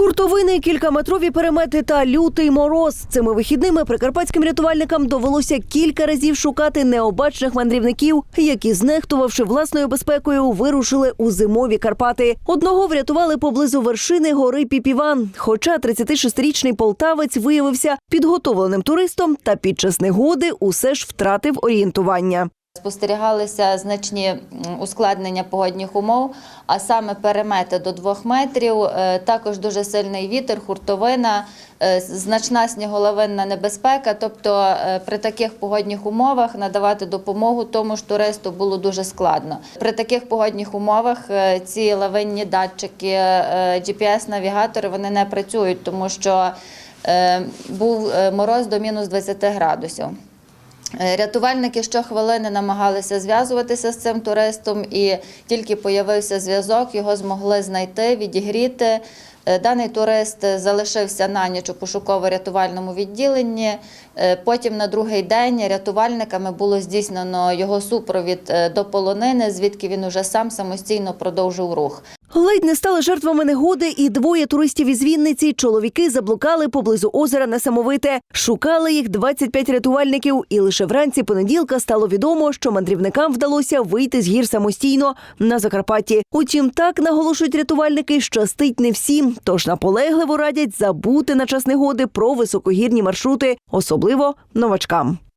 Хуртовини, кількаметрові перемети та лютий мороз. Цими вихідними прикарпатським рятувальникам довелося кілька разів шукати необачних мандрівників, які, знехтувавши власною безпекою, вирушили у зимові Карпати. Одного врятували поблизу вершини гори Піпіван. Хоча 36-річний полтавець виявився підготовленим туристом та під час негоди усе ж втратив орієнтування. Спостерігалися значні ускладнення погодних умов, а саме перемети до двох метрів, е, також дуже сильний вітер, хуртовина, е, значна сніголовинна небезпека. Тобто е, при таких погодних умовах надавати допомогу тому ж туристу було дуже складно. При таких погодних умовах ці лавинні датчики, GPS-навігатори вони не працюють, тому що був мороз до мінус 20 градусів. Е, Рятувальники щохвилини намагалися зв'язуватися з цим туристом, і тільки появився зв'язок, його змогли знайти, відігріти. Е, Даний турист залишився на ніч у пошуково-рятувальному відділенні. Е, Потім на другий день рятувальниками було здійснено його супровід до полонини, звідки він уже сам самостійно продовжив рух. Ледь не стали жертвами негоди, і двоє туристів із Вінниці чоловіки заблукали поблизу озера Несамовите. Шукали їх 25 рятувальників, і лише вранці понеділка стало відомо, що мандрівникам вдалося вийти з гір самостійно на Закарпатті. Утім, так наголошують рятувальники, щастить не всім, тож наполегливо радять забути на час негоди про високогірні маршрути, особливо новачкам.